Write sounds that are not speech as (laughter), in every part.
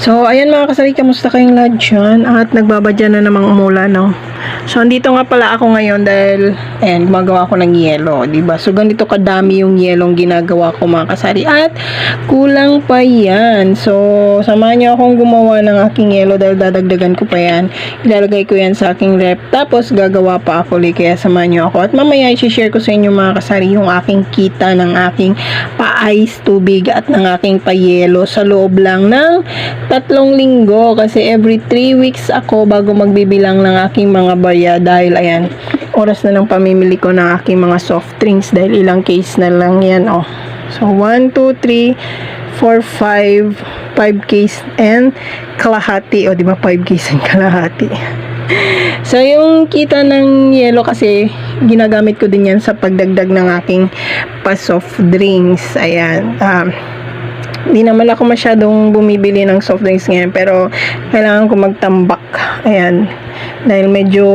So, ayan mga kasari, kamusta kayong lahat dyan? At nagbabadya na namang umulan, no? So, andito nga pala ako ngayon dahil, ayan, gumagawa ako ng yelo, ba? So, ganito kadami yung yelong ginagawa ko mga kasari. At, kulang pa yan. So, samahan niyo akong gumawa ng aking yelo dahil dadagdagan ko pa yan. Ilalagay ko yan sa aking rep. Tapos, gagawa pa ako ulit, kaya samahan niyo ako. At mamaya, i-share ko sa inyo mga kasari yung aking kita ng aking pa-ice tubig at ng aking pa-yelo sa loob lang ng tatlong linggo kasi every 3 weeks ako bago magbibilang ng aking mga barya dahil ayan oras na ng pamimili ko ng aking mga soft drinks dahil ilang case na lang yan oh so 1, 2, 3 4, 5 5 case and kalahati o di ba 5 case and kalahati (laughs) So, yung kita ng yelo kasi, ginagamit ko din yan sa pagdagdag ng aking pa-soft drinks. Ayan. Um, Hindi naman ako masyadong bumibili ng soft drinks ngayon, pero kailangan ko magtambak. Ayan. Dahil medyo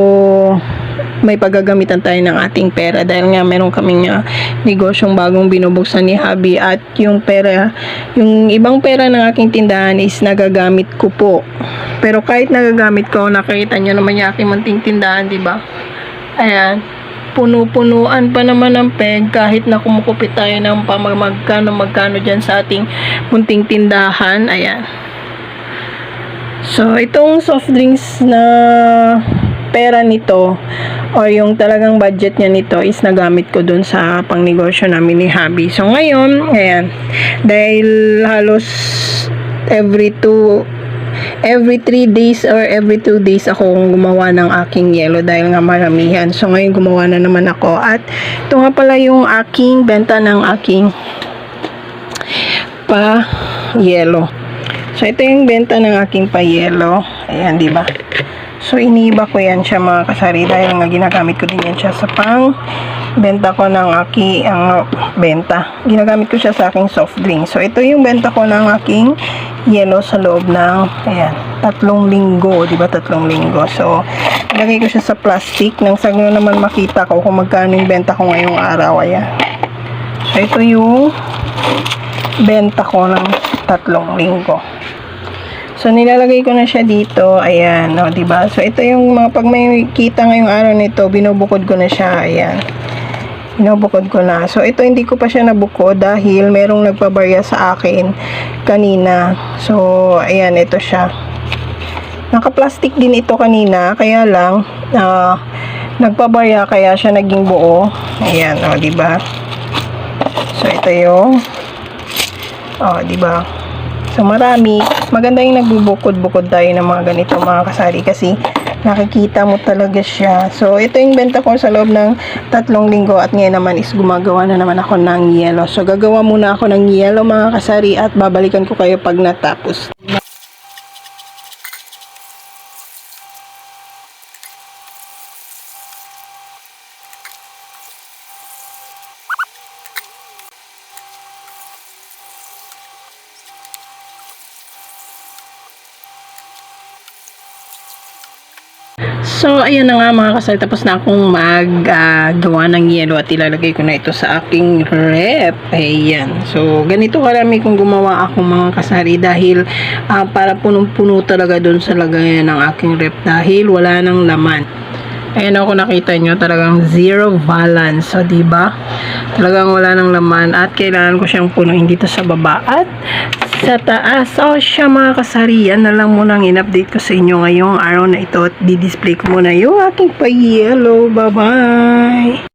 may paggagamitan tayo ng ating pera dahil nga meron kaming uh, negosyong bagong binubuksan ni Habi at yung pera, yung ibang pera ng aking tindahan is nagagamit ko po. Pero kahit nagagamit ko, nakita nyo naman yung aking munting tindahan, di ba? Ayan. Puno-punuan pa naman ng peg kahit na kumukupit tayo ng pamagkano magkano dyan sa ating munting tindahan. Ayan. So, itong soft drinks na pera nito or yung talagang budget niya nito is nagamit ko dun sa pangnegosyo namin ni Habi. So, ngayon, ayan, dahil halos every two every 3 days or every 2 days akong gumawa ng aking yelo dahil nga maramihan. So, ngayon gumawa na naman ako. At ito nga pala yung aking benta ng aking pa yelo. So, ito yung benta ng aking pa yelo. Ayan, di ba? So, iniba ko yan siya mga kasari dahil nga ginagamit ko din yan siya sa pang benta ko ng aki ang benta. Ginagamit ko siya sa aking soft drink. So, ito yung benta ko ng aking yellow sa loob ng ayan, tatlong linggo, di ba? Tatlong linggo. So, ilagay ko siya sa plastic nang sa ganun naman makita ko kung magkano yung benta ko ngayong araw. Ayan. So, ito yung benta ko ng tatlong linggo. So, nilalagay ko na siya dito. Ayan, no, 'di ba? So, ito yung mga pag may kita ngayong araw nito, binubukod ko na siya. Ayan. Binubukod ko na. So, ito hindi ko pa siya nabukod dahil merong nagpabarya sa akin kanina. So, ayan, ito siya. Naka-plastic din ito kanina, kaya lang ah, nagpabarya kaya siya naging buo. Ayan, oh, 'di ba? So, ito yung Oh, 'di ba? So marami, maganda yung nagbubukod-bukod tayo ng mga ganito mga kasari kasi nakikita mo talaga siya. So ito yung benta ko sa loob ng tatlong linggo at ngayon naman is gumagawa na naman ako ng yelo. So gagawa muna ako ng yelo mga kasari at babalikan ko kayo pag natapos. So, ayun na nga mga kasal. Tapos na akong maggawa ng yelo at ilalagay ko na ito sa aking rep. Ayan. So, ganito karami kung gumawa akong mga kasari dahil ah, para punong-puno talaga doon sa lagayan ng aking rep dahil wala nang laman. Ayan ako nakita nyo, talagang zero balance. So, di ba? Talagang wala nang laman at kailangan ko siyang punuin dito sa baba at sa taas. So, siya mga kasari, yan na lang muna ang in-update ko sa inyo ngayong araw na ito at di-display ko muna yung aking pa-yellow. Bye-bye!